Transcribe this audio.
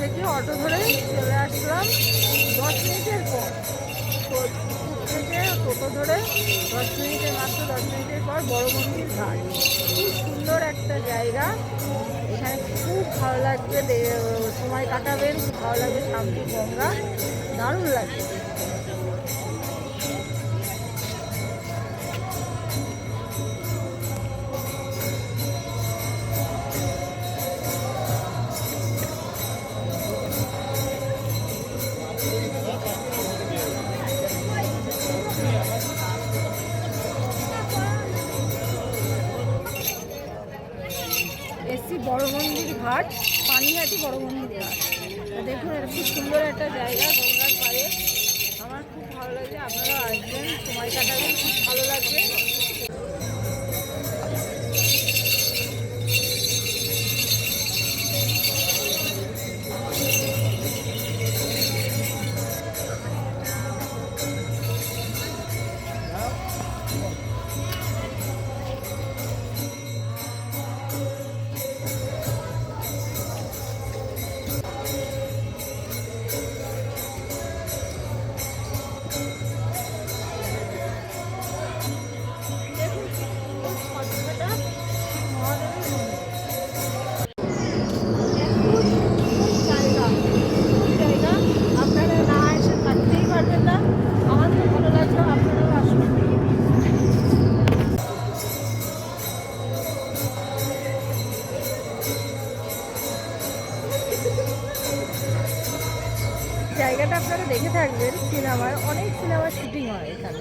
থেকে অটো ধরে চলে আসলাম দশ মিনিটের পর। থেকে টোটো ধরে দশ মিনিটের মাত্র, দশ মিনিটের পর বড় মন্দির ঘাট। খুব সুন্দর একটা জায়গা। এখানে খুব ভালো লাগবে সময় কাটাবেন, খুব ভালো লাগবে শান্তি গঙ্গা দারুণ লাগবে। এসছি বড় মন্দির ঘাট, পানিহাটি বড় মন্দির ঘাট দেখুন, এটা খুব সুন্দর একটা জায়গা, গঙ্গার পাড়ে। আমার খুব ভালো লাগছে আপনারা আসবেন, সময় কাটাবেন, খুব ভালো লাগবে। জায়গাটা আপনারা দেখে থাকবেন সিনেমার অনেক সিনেমার শুটিং হয় এখানে।